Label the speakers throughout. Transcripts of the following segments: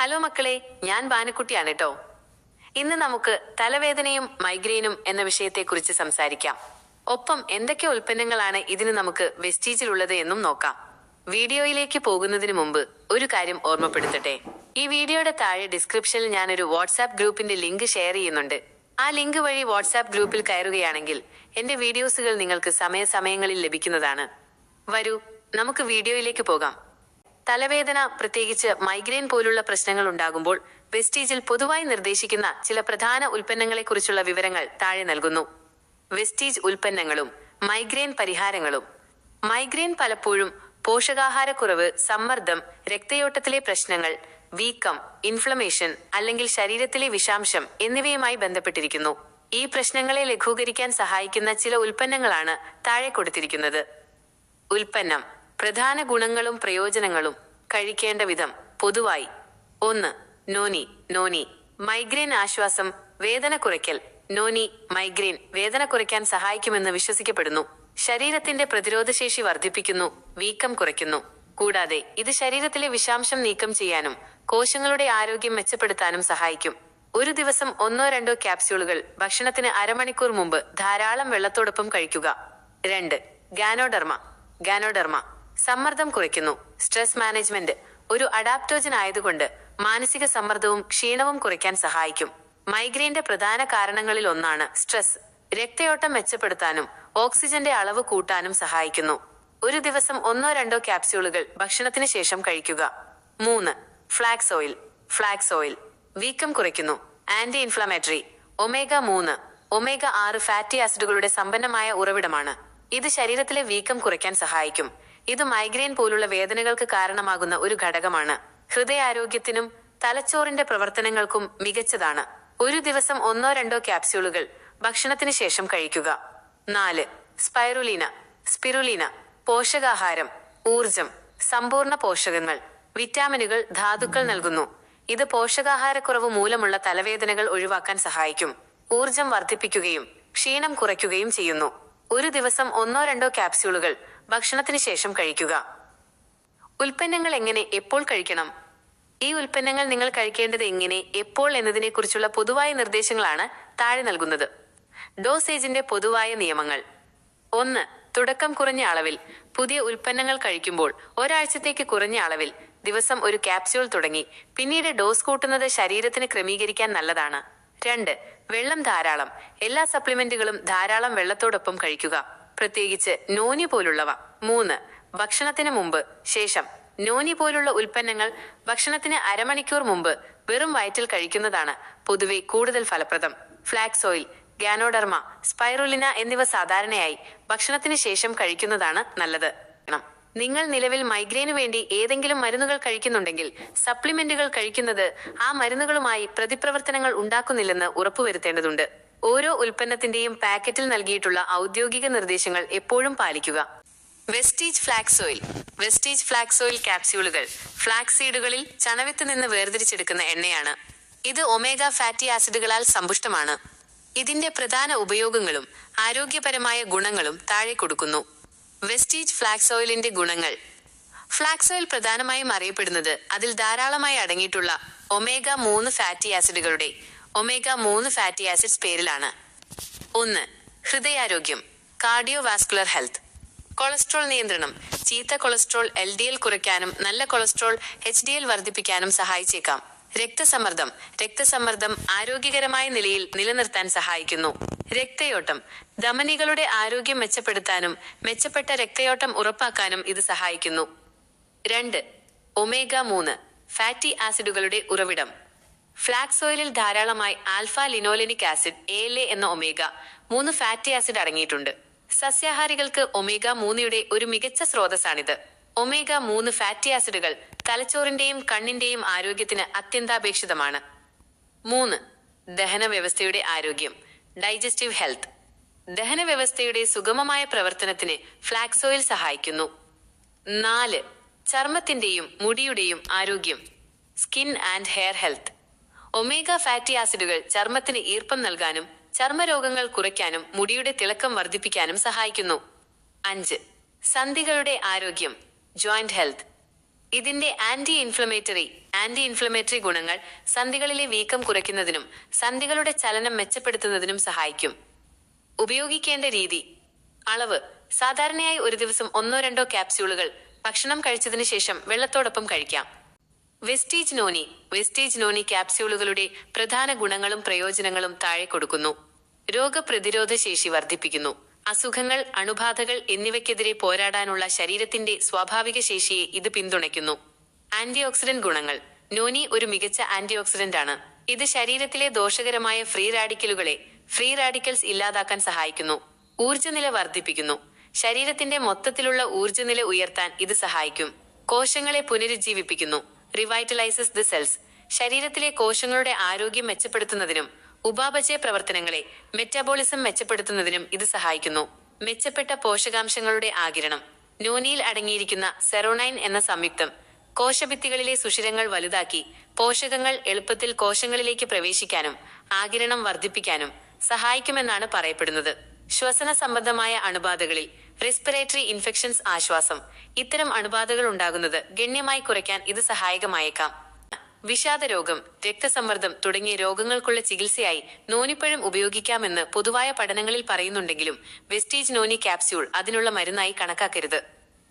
Speaker 1: Hello മക്കളെ ഞാൻ ബാനുക്കുട്ടിയാണ് കേട്ടോ ഇന്ന് നമുക്ക് തലവേദനയും മൈഗ്രെയിനും എന്ന വിഷയത്തെക്കുറിച്ച് സംസാരിക്കാം. ഒപ്പം എന്തൊക്കെ ഉൽപ്പന്നങ്ങളാണ് ഇതിന് നമുക്ക് വെസ്റ്റീജിലുള്ളത് എന്നും നോക്കാം. വീഡിയോയിലേക്ക് പോകുന്നതിന് മുമ്പ് ഒരു കാര്യം ഓർമ്മപ്പെടുത്തട്ടെ. ഈ വീഡിയോയുടെ താഴെ ഡിസ്ക്രിപ്ഷനിൽ ഞാനൊരു വാട്സ്ആപ്പ് ഗ്രൂപ്പിന്റെ ലിങ്ക് ഷെയർ ചെയ്യുന്നുണ്ട്. ആ ലിങ്ക് വഴി വാട്സ്ആപ്പ് ഗ്രൂപ്പിൽ കയറുകയാണെങ്കിൽ എന്റെ വീഡിയോസുകൾ നിങ്ങൾക്ക് സമയസമയങ്ങളിൽ ലഭിക്കുന്നതാണ്. വരൂ നമുക്ക് വീഡിയോയിലേക്ക് പോകാം. തലവേദന പ്രത്യേകിച്ച് മൈഗ്രെയിൻ പോലുള്ള പ്രശ്നങ്ങൾ ഉണ്ടാകുമ്പോൾ വെസ്റ്റീജിൽ പൊതുവായി നിർദ്ദേശിക്കുന്ന ചില പ്രധാന ഉൽപ്പന്നങ്ങളെക്കുറിച്ചുള്ള വിവരങ്ങൾ താഴെ നൽകുന്നു. വെസ്റ്റീജ് ഉൽപ്പന്നങ്ങളും മൈഗ്രെയിൻ പരിഹാരങ്ങളും. മൈഗ്രെയിൻ പലപ്പോഴും പോഷകാഹാരക്കുറവ് സമ്മർദ്ദം രക്തയോട്ടത്തിലെ പ്രശ്നങ്ങൾ വീക്കം ഇൻഫ്ലമേഷൻ അല്ലെങ്കിൽ ശരീരത്തിലെ വിഷാംശം എന്നിവയുമായി ബന്ധപ്പെട്ടിരിക്കുന്നു. ഈ പ്രശ്നങ്ങളെ ലഘൂകരിക്കാൻ സഹായിക്കുന്ന ചില ഉൽപ്പന്നങ്ങളാണ് താഴെ കൊടുത്തിരിക്കുന്നത്. ഉൽപ്പന്നം പ്രധാന ഗുണങ്ങളും പ്രയോജനങ്ങളും കഴിക്കേണ്ട വിധം പൊതുവായി. ഒന്ന് നോനി നോനി. മൈഗ്രെയിൻ ആശ്വാസം വേദന കുറയ്ക്കൽ. നോനി മൈഗ്രെയിൻ വേദന കുറയ്ക്കാൻ സഹായിക്കുമെന്ന് വിശ്വസിക്കപ്പെടുന്നു. ശരീരത്തിന്റെ പ്രതിരോധശേഷി വർദ്ധിപ്പിക്കുന്നു വീക്കം കുറയ്ക്കുന്നു. കൂടാതെ ഇത് ശരീരത്തിലെ വിഷാംശം നീക്കം ചെയ്യാനും കോശങ്ങളുടെ ആരോഗ്യം മെച്ചപ്പെടുത്താനും സഹായിക്കും. ഒരു ദിവസം ഒന്നോ രണ്ടോ ക്യാപ്സ്യൂളുകൾ ഭക്ഷണത്തിന് അരമണിക്കൂർ മുമ്പ് ധാരാളം വെള്ളത്തോടൊപ്പം കഴിക്കുക. രണ്ട് ഗാനോഡർമ. ഗാനോഡർമ. സമ്മർദ്ദം കുറയ്ക്കുന്നു സ്ട്രെസ് മാനേജ്മെന്റ് ഒരു അഡാപ്റ്റോജൻ ആയതുകൊണ്ട് മാനസിക സമ്മർദ്ദവും ക്ഷീണവും കുറയ്ക്കാൻ സഹായിക്കും. മൈഗ്രെയിന്റെ പ്രധാന കാരണങ്ങളിൽ ഒന്നാണ് സ്ട്രെസ്. രക്തയോട്ടം മെച്ചപ്പെടുത്താനും ഓക്സിജന്റെ അളവ് കൂട്ടാനും സഹായിക്കുന്നു. ഒരു ദിവസം ഒന്നോ രണ്ടോ ക്യാപ്സ്യൂളുകൾ ഭക്ഷണത്തിന് ശേഷം കഴിക്കുക. മൂന്ന് ഫ്ലാക്സ് ഓയിൽ ഫ്ലാക്സ് ഓയിൽ. വീക്കം കുറയ്ക്കുന്നു. ആന്റി ഇൻഫ്ലമേറ്ററി ഒമേഗ മൂന്ന് ഒമേഗ ആറ് ഫാറ്റി ആസിഡുകളുടെ സമ്പന്നമായ ഉറവിടമാണ്. ഇത് ശരീരത്തിലെ വീക്കം കുറയ്ക്കാൻ സഹായിക്കും. ഇത് മൈഗ്രെയിൻ പോലുള്ള വേദനകൾക്ക് കാരണമാകുന്ന ഒരു ഘടകമാണ്. ഹൃദയാരോഗ്യത്തിനും തലച്ചോറിന്റെ പ്രവർത്തനങ്ങൾക്കും മികച്ചതാണ്. ഒരു ദിവസം ഒന്നോ രണ്ടോ ക്യാപ്സ്യൂളുകൾ ഭക്ഷണത്തിന് ശേഷം കഴിക്കുക. നാല് സ്പൈറുലീന സ്പിരുലീന പോഷകാഹാരം ഊർജം സമ്പൂർണ പോഷകങ്ങൾ വിറ്റാമിനുകൾ ധാതുക്കൾ നൽകുന്നു. ഇത് പോഷകാഹാരക്കുറവ് മൂലമുള്ള തലവേദനകൾ ഒഴിവാക്കാൻ സഹായിക്കും. ഊർജം വർദ്ധിപ്പിക്കുകയും ക്ഷീണം കുറയ്ക്കുകയും ചെയ്യുന്നു. ഒരു ദിവസം ഒന്നോ രണ്ടോ ക്യാപ്സ്യൂളുകൾ ഭക്ഷണത്തിന് ശേഷം കഴിക്കുക. ഉൽപ്പന്നങ്ങൾ എങ്ങനെ എപ്പോൾ കഴിക്കണം? ഈ ഉൽപ്പന്നങ്ങൾ നിങ്ങൾ കഴിക്കേണ്ടത് എങ്ങനെ എപ്പോൾ എന്നതിനെക്കുറിച്ചുള്ള പൊതുവായ നിർദ്ദേശങ്ങളാണ് താഴെ നൽകുന്നത്. ഡോസേജിന്റെ പൊതുവായ നിയമങ്ങൾ. ഒന്ന് തുടക്കം കുറഞ്ഞ അളവിൽ. പുതിയ ഉൽപ്പന്നങ്ങൾ കഴിക്കുമ്പോൾ ഒരാഴ്ചത്തേക്ക് കുറഞ്ഞ അളവിൽ. ദിവസം ഒരു ക്യാപ്സ്യൂൾ തുടങ്ങി. പിന്നീട് ഡോസ് കൂട്ടുന്നത് ശരീരത്തിന് ക്രമീകരിക്കാൻ നല്ലതാണ്. രണ്ട് വെള്ളം ധാരാളം. എല്ലാ സപ്ലിമെന്റുകളും ധാരാളം വെള്ളത്തോടൊപ്പം കഴിക്കുക. പ്രത്യേകിച്ച് നോനി പോലുള്ളവ. മൂന്ന് ഭക്ഷണത്തിന് മുമ്പ്. ശേഷം നോനി പോലുള്ള ഉൽപ്പന്നങ്ങൾ ഭക്ഷണത്തിന് അരമണിക്കൂർ മുമ്പ് വെറും വയറ്റിൽ കഴിക്കുന്നതാണ് പൊതുവെ കൂടുതൽ ഫലപ്രദം. ഫ്ലാക്സ് ഓയിൽ ഗാനോഡർമ സ്പൈറുലിന എന്നിവ സാധാരണയായി ഭക്ഷണത്തിന് ശേഷം കഴിക്കുന്നതാണ് നല്ലത്. നിങ്ങൾ നിലവിൽ മൈഗ്രെയിനു വേണ്ടി ഏതെങ്കിലും മരുന്നുകൾ കഴിക്കുന്നുണ്ടെങ്കിൽ സപ്ലിമെന്റുകൾ കഴിക്കുന്നത് ആ മരുന്നുകളുമായി പ്രതിപ്രവർത്തനങ്ങൾ ഉണ്ടാക്കുന്നില്ലെന്ന് ഉറപ്പുവരുത്തേണ്ടതുണ്ട്. ഓരോ ഉൽപ്പന്നത്തിന്റെയും പാക്കറ്റിൽ നൽകിയിട്ടുള്ള ഔദ്യോഗിക നിർദ്ദേശങ്ങൾ എപ്പോഴും പാലിക്കുക. Vestige flax oil Vestige flax oil ക്യാപ്സ്യൂളുകൾ flax സീഡുകളിൽ ചണവിത്ത് നിന്ന് വേർതിരിച്ചെടുക്കുന്ന എണ്ണയാണ്. ഇത് ഒമേഗ ഫാറ്റി ആസിഡുകളാൽ സമ്പുഷ്ടമാണ്. ഇതിന്റെ പ്രധാന ഉപയോഗങ്ങളും ആരോഗ്യപരമായ ഗുണങ്ങളും താഴെ കൊടുക്കുന്നു. വെസ്റ്റീജ് ഫ്ലാക്സ് ഓയിലിന്റെ ഗുണങ്ങൾ. ഫ്ലാക്സ് ഓയിൽ പ്രധാനമായും അറിയപ്പെടുന്നത് അതിൽ ധാരാളമായി അടങ്ങിയിട്ടുള്ള ഒമേഗ മൂന്ന് ഫാറ്റി ആസിഡുകളുടെ ഒമേഗ മൂന്ന് ഫാറ്റി ആസിഡ്സ് പേരിലാണ്. ഒന്ന് ഹൃദയാരോഗ്യം കാർഡിയോ വാസ്കുലർ ഹെൽത്ത്. കൊളസ്ട്രോൾ നിയന്ത്രണം ചീത്ത കൊളസ്ട്രോൾ എൽ ഡി എൽ കുറയ്ക്കാനും നല്ല കൊളസ്ട്രോൾ എച്ച് ഡി എൽ വർദ്ധിപ്പിക്കാനും സഹായിച്ചേക്കാം. രക്തസമ്മർദ്ദം രക്തസമ്മർദ്ദം ആരോഗ്യകരമായ നിലയിൽ നിലനിർത്താൻ സഹായിക്കുന്നു. രക്തയോട്ടം ധമനികളുടെ ആരോഗ്യം മെച്ചപ്പെടുത്താനും മെച്ചപ്പെട്ട രക്തയോട്ടം ഉറപ്പാക്കാനും ഇത് സഹായിക്കുന്നു. രണ്ട് ഒമേഗ മൂന്ന് ഫാറ്റി ആസിഡുകളുടെ ഉറവിടം. ഫ്ലാക്സ് ഓയിലിൽ ധാരാളമായി alpha linolenic acid A L A എന്ന ഒമേഗ മൂന്ന് ഫാറ്റി ആസിഡ് അടങ്ങിയിട്ടുണ്ട്. സസ്യാഹാരികൾക്ക് ഒമേഗ മൂന്നിയുടെ ഒരു മികച്ച സ്രോതസ്സാണിത്. ഒമേഗ മൂന്ന് ഫാറ്റി ആസിഡുകൾ തലച്ചോറിന്റെയും കണ്ണിന്റെയും ആരോഗ്യത്തിന് അത്യന്താപേക്ഷിതമാണ്. മൂന്ന് ദഹന വ്യവസ്ഥയുടെ ആരോഗ്യം ഡൈജസ്റ്റീവ് ഹെൽത്ത് ദഹന വ്യവസ്ഥയുടെ സുഗമമായ പ്രവർത്തനത്തിന് ഫ്ലാക്സ് ഓയിൽ സഹായിക്കുന്നു. നാല് ചർമ്മത്തിന്റെയും മുടിയുടെയും ആരോഗ്യം skin and hair health omega fatty ആസിഡുകൾ ചർമ്മത്തിന് ഈർപ്പം നൽകാനും ചർമ്മരോഗങ്ങൾ കുറയ്ക്കാനും മുടിയുടെ തിളക്കം വർദ്ധിപ്പിക്കാനും സഹായിക്കുന്നു. അഞ്ച്. സന്ധികളുടെ ആരോഗ്യം ജോയിന്റ് ഹെൽത്ത് ഇതിന്റെ ആന്റി ഇൻഫ്ലമേറ്ററി ആന്റി ഇൻഫ്ലമേറ്ററി ഗുണങ്ങൾ സന്ധികളിലെ വീക്കം കുറയ്ക്കുന്നതിനും സന്ധികളുടെ ചലനം മെച്ചപ്പെടുത്തുന്നതിനും സഹായിക്കും. ഉപയോഗിക്കേണ്ട രീതി. അളവ്. സാധാരണയായി ഒരു ദിവസം ഒന്നോ രണ്ടോ ക്യാപ്സ്യൂളുകൾ ഭക്ഷണം കഴിച്ചതിന് ശേഷം വെള്ളത്തോടൊപ്പം കഴിക്കാം. വെസ്റ്റീജ് നോനി വെസ്റ്റീജ് നോനി ക്യാപ്സ്യൂളുകളുടെ പ്രധാന ഗുണങ്ങളും പ്രയോജനങ്ങളും താഴെ കൊടുക്കുന്നു. രോഗപ്രതിരോധ ശേഷി വർദ്ധിപ്പിക്കുന്നു. അസുഖങ്ങൾ അണുബാധകൾ എന്നിവയ്ക്കെതിരെ പോരാടാനുള്ള ശരീരത്തിന്റെ സ്വാഭാവിക ശേഷിയെ ഇത് പിന്തുണയ്ക്കുന്നു. ആന്റി ഓക്സിഡന്റ് ഗുണങ്ങൾ. നോനി ഒരു മികച്ച ആന്റി ഓക്സിഡന്റ് ആണ് ഇത് ശരീരത്തിലെ ദോഷകരമായ ഫ്രീ റാഡിക്കലുകളെ ഫ്രീ റാഡിക്കൽസ് ഇല്ലാതാക്കാൻ സഹായിക്കുന്നു. ഊർജനില വർദ്ധിപ്പിക്കുന്നു. ശരീരത്തിന്റെ മൊത്തത്തിലുള്ള ഊർജനില ഉയർത്താൻ ഇത് സഹായിക്കും. കോശങ്ങളെ പുനരുജ്ജീവിപ്പിക്കുന്നു. റിവൈറ്റലൈസസ് ദി സെൽസ് ശരീരത്തിലെ കോശങ്ങളുടെ ആരോഗ്യം മെച്ചപ്പെടുത്തുന്നതിനും ഉപാപചയ പ്രവർത്തനങ്ങളെ മെറ്റാബോളിസം മെച്ചപ്പെടുത്തുന്നതിനും ഇത് സഹായിക്കുന്നു. മെച്ചപ്പെട്ട പോഷകാംശങ്ങളുടെ ആകിരണം നോനിയിൽ അടങ്ങിയിരിക്കുന്ന സെറോണൈൻ എന്ന സംയുക്തം കോശഭിത്തികളിലെ സുഷിരങ്ങൾ വലുതാക്കി പോഷകങ്ങൾ എളുപ്പത്തിൽ കോശങ്ങളിലേക്ക് പ്രവേശിക്കാനും ആകിരണം വർദ്ധിപ്പിക്കാനും സഹായിക്കുമെന്നാണ് പറയപ്പെടുന്നത്. ശ്വസന സംബന്ധമായ അണുബാധകളിൽ റെസ്പിറേറ്ററി ഇൻഫെക്ഷൻസ് ആശ്വാസം. ഇത്തരം അണുബാധകൾ ഉണ്ടാകുന്നത് ഗണ്യമായി കുറയ്ക്കാൻ ഇത് സഹായകമായേക്കാം. വിഷാദ രോഗം രക്തസമ്മർദ്ദം തുടങ്ങിയ രോഗങ്ങൾക്കുള്ള ചികിത്സയായി നോനിപ്പഴം ഉപയോഗിക്കാമെന്ന് പൊതുവായ പഠനങ്ങളിൽ പറയുന്നുണ്ടെങ്കിലും വെസ്റ്റേജ് നോനി ക്യാപ്സ്യൂൾ അതിനുള്ള മരുന്നായി കണക്കാക്കരുത്.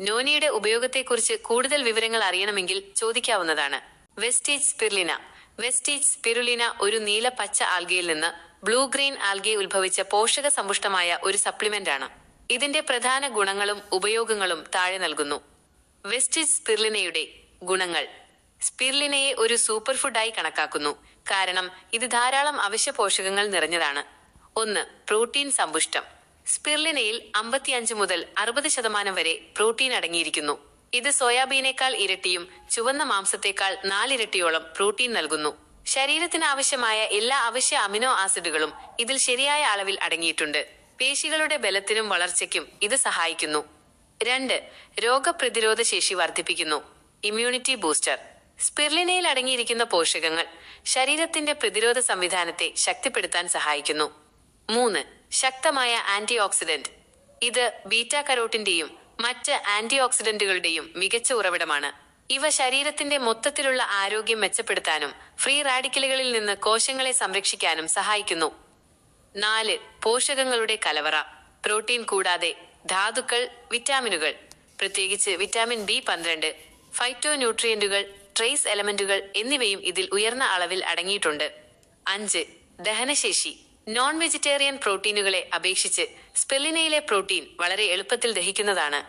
Speaker 1: നോനിയുടെ ഉപയോഗത്തെക്കുറിച്ച് കൂടുതൽ വിവരങ്ങൾ അറിയണമെങ്കിൽ ചോദിക്കാവുന്നതാണ്. വെസ്റ്റേജ് സ്പിർലിന. വെസ്റ്റേജ് സ്പിരുലിന ഒരു നീല പച്ച ആൽഗയിൽ നിന്ന് ബ്ലൂ ഗ്രീൻ ആൽഗയെ ഉത്ഭവിച്ച പോഷക സമ്പുഷ്ടമായ ഒരു സപ്ലിമെന്റ് ആണ് ഇതിന്റെ പ്രധാന ഗുണങ്ങളും ഉപയോഗങ്ങളും താഴെ നൽകുന്നു. വെസ്റ്റിജ് സ്പിർലിനയുടെ ഗുണങ്ങൾ. സ്പിർലിനയെ ഒരു സൂപ്പർ ഫുഡായി കണക്കാക്കുന്നു. കാരണം ഇത് ധാരാളം അവശ്യ പോഷകങ്ങൾ നിറഞ്ഞതാണ്. ഒന്ന് പ്രോട്ടീൻ സമ്പുഷ്ടം. സ്പിർലിനയിൽ അമ്പത്തിയഞ്ച് മുതൽ അറുപത് ശതമാനം വരെ പ്രോട്ടീൻ അടങ്ങിയിരിക്കുന്നു. ഇത് സോയാബീനേക്കാൾ ഇരട്ടിയും ചുവന്ന മാംസത്തേക്കാൾ നാലിരട്ടിയോളം പ്രോട്ടീൻ നൽകുന്നു. ശരീരത്തിന് ആവശ്യമായ എല്ലാ അവശ്യ അമിനോ ആസിഡുകളും ഇതിൽ ശരിയായ അളവിൽ അടങ്ങിയിട്ടുണ്ട്. പേശികളുടെ ബലത്തിനും വളർച്ചയ്ക്കും ഇത് സഹായിക്കുന്നു. രണ്ട് രോഗപ്രതിരോധ ശേഷി വർദ്ധിപ്പിക്കുന്നു. Immunity booster. സ്പിർലിനയിൽ അടങ്ങിയിരിക്കുന്ന പോഷകങ്ങൾ ശരീരത്തിന്റെ പ്രതിരോധ സംവിധാനത്തെ ശക്തിപ്പെടുത്താൻ സഹായിക്കുന്നു. മൂന്ന് ശക്തമായ ആന്റി ഓക്സിഡന്റ് ഇത് ബീറ്റാ കരോട്ടിന്റെയും മറ്റ് ആന്റി ഓക്സിഡന്റുകളുടെയും മികച്ച ഉറവിടമാണ്. ഇവ ശരീരത്തിന്റെ മൊത്തത്തിലുള്ള ആരോഗ്യം മെച്ചപ്പെടുത്താനും ഫ്രീ റാഡിക്കലുകളിൽ നിന്ന് കോശങ്ങളെ സംരക്ഷിക്കാനും സഹായിക്കുന്നു. നാല് പോഷകങ്ങളുടെ കലവറ. പ്രോട്ടീൻ കൂടാതെ ധാതുക്കൾ വിറ്റാമിനുകൾ. പ്രത്യേകിച്ച് വിറ്റാമിൻ ബി പന്ത്രണ്ട് ഫൈറ്റോ ന്യൂട്രിയന്റുകൾ ട്രേസ് എലമെന്റുകൾ എന്നിവയും ഇതിൽ ഉയർന്ന അളവിൽ അടങ്ങിയിട്ടുണ്ട്. അഞ്ച് ദഹനശേഷി. നോൺ വെജിറ്റേറിയൻ പ്രോട്ടീനുകളെ അപേക്ഷിച്ച് സ്പെല്ലിനയിലെ പ്രോട്ടീൻ വളരെ എളുപ്പത്തിൽ ദഹിക്കുന്നതാണ്.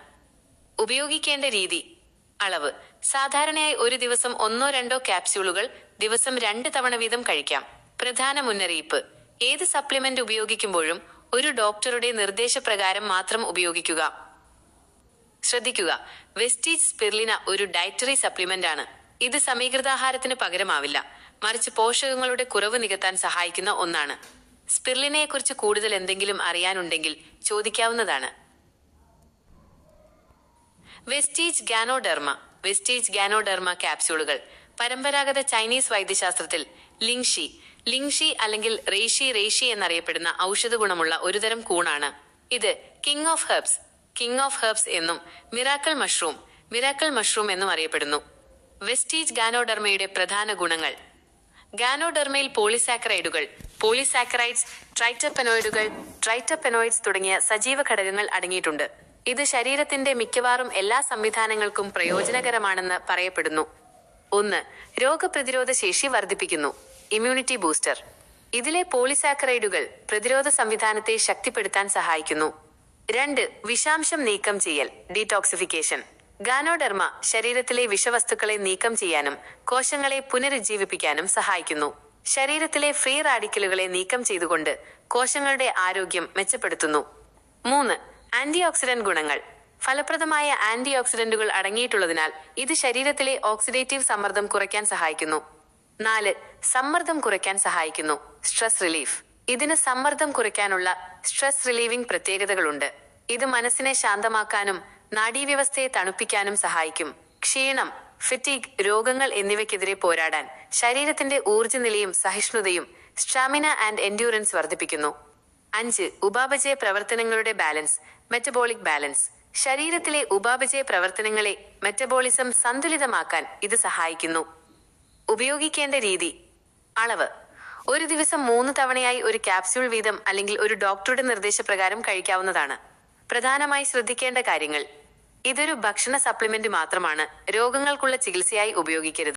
Speaker 1: ഉപയോഗിക്കേണ്ട രീതി. അളവ്. സാധാരണയായി ഒരു ദിവസം ഒന്നോ രണ്ടോ ക്യാപ്സ്യൂളുകൾ ദിവസം രണ്ട് തവണ വീതം കഴിക്കാം. പ്രധാന മുന്നറിയിപ്പ്. ഏത് സപ്ലിമെന്റ് ഉപയോഗിക്കുമ്പോഴും ഒരു ഡോക്ടറുടെ നിർദ്ദേശപ്രകാരം മാത്രം ഉപയോഗിക്കുക. ശ്രദ്ധിക്കുക വെസ്റ്റീജ് സ്പിർലിന ഒരു ഡയറ്ററി സപ്ലിമെന്റ് ആണ്. ഇത് സമീകൃതാഹാരത്തിന് പകരമാവില്ല. മറിച്ച് പോഷകങ്ങളുടെ കുറവ് നികത്താൻ സഹായിക്കുന്ന ഒന്നാണ്. സ്പിർലിനയെക്കുറിച്ച് കൂടുതൽ എന്തെങ്കിലും അറിയാനുണ്ടെങ്കിൽ ചോദിക്കാവുന്നതാണ്. വെസ്റ്റീജ് ഗാനോഡെർമ വെസ്റ്റീജ് ഗാനോഡെർമ ക്യാപ്സ്യൂളുകൾ പരമ്പരാഗത ചൈനീസ് വൈദ്യശാസ്ത്രത്തിൽ ലിങ്ഷി ലിങ്ഷി അല്ലെങ്കിൽ റേഷി റേഷി എന്നറിയപ്പെടുന്ന ഔഷധ ഗുണമുള്ള ഒരുതരം കൂണാണ്. ഇത് king of herbs king of herbs എന്നും മിറാക്കിൾ മഷ്റൂം മിറാക്കിൾ മഷ്റൂം എന്നും അറിയപ്പെടുന്നു. വെസ്റ്റീജ് ഗാനോഡർമയുടെ പ്രധാന ഗുണങ്ങൾ. ഗാനോഡർമയിൽ പോളിസാക്കറൈഡുകൾ പോളിസാക്കറൈഡ്സ് ട്രൈറ്റപ്പെനോയിഡുകൾ ട്രൈറ്റപ്പെനോയിഡ്സ് തുടങ്ങിയ സജീവ ഘടകങ്ങൾ അടങ്ങിയിട്ടുണ്ട്. ഇത് ശരീരത്തിന്റെ മിക്കവാറും എല്ലാ സംവിധാനങ്ങൾക്കും പ്രയോജനകരമാണെന്ന് പറയപ്പെടുന്നു. ഒന്ന് രോഗപ്രതിരോധ ശേഷി വർദ്ധിപ്പിക്കുന്നു. ഇമ്മ്യൂണിറ്റി ബൂസ്റ്റർ ഇതിലെ പോളിസാക്കറൈഡുകൾ പ്രതിരോധ സംവിധാനത്തെ ശക്തിപ്പെടുത്താൻ സഹായിക്കുന്നു. രണ്ട് വിഷാംശം നീക്കം ചെയ്യൽ ഡീടോക്സിഫിക്കേഷൻ ഗാനോഡർമ ശരീരത്തിലെ വിഷവസ്തുക്കളെ നീക്കം ചെയ്യാനും കോശങ്ങളെ പുനരുജ്ജീവിപ്പിക്കാനും സഹായിക്കുന്നു. ശരീരത്തിലെ ഫ്രീ റാഡിക്കലുകളെ നീക്കം ചെയ്തുകൊണ്ട് കോശങ്ങളുടെ ആരോഗ്യം മെച്ചപ്പെടുത്തുന്നു. മൂന്ന് ആന്റി ഓക്സിഡന്റ് ഗുണങ്ങൾ. ഫലപ്രദമായ ആന്റി ഓക്സിഡന്റുകൾ അടങ്ങിയിട്ടുള്ളതിനാൽ ഇത് ശരീരത്തിലെ ഓക്സിഡേറ്റീവ് സമ്മർദ്ദം കുറയ്ക്കാൻ സഹായിക്കുന്നു. നാല് സമ്മർദ്ദം കുറയ്ക്കാൻ സഹായിക്കുന്നു. സ്ട്രെസ് റിലീഫ് ഇതിന് സമ്മർദ്ദം കുറയ്ക്കാനുള്ള സ്ട്രെസ് റിലീവിംഗ് പ്രത്യേകതകളുണ്ട്. ഇത് മനസ്സിനെ ശാന്തമാക്കാനും നാഡീവ്യവസ്ഥയെ തണുപ്പിക്കാനും സഹായിക്കും. ക്ഷീണം ഫിറ്റീഗ് രോഗങ്ങൾ എന്നിവയ്ക്കെതിരെ പോരാടാൻ ശരീരത്തിന്റെ ഊർജനിലയും സഹിഷ്ണുതയും സ്റ്റാമിന ആൻഡ് എൻഡ്യൂറൻസ് വർദ്ധിപ്പിക്കുന്നു. അഞ്ച് ഉപാപചയ പ്രവർത്തനങ്ങളുടെ ബാലൻസ് മെറ്റബോളിക് ബാലൻസ് ശരീരത്തിലെ ഉപാപചയ പ്രവർത്തനങ്ങളെ മെറ്റബോളിസം സന്തുലിതമാക്കാൻ ഇത് സഹായിക്കുന്നു. ഉപയോഗിക്കേണ്ട രീതി. അളവ്. ഒരു ദിവസം മൂന്ന് തവണയായി ഒരു ക്യാപ്സ്യൂൾ വീതം അല്ലെങ്കിൽ ഒരു ഡോക്ടറുടെ നിർദ്ദേശപ്രകാരം കഴിക്കാവുന്നതാണ്. പ്രധാനമായി ശ്രദ്ധിക്കേണ്ട കാര്യങ്ങൾ. ഇതൊരു ഭക്ഷണ സപ്ലിമെന്റ് മാത്രമാണ്. രോഗങ്ങൾക്കുള്ള ചികിത്സയായി ഉപയോഗിക്കരുത്.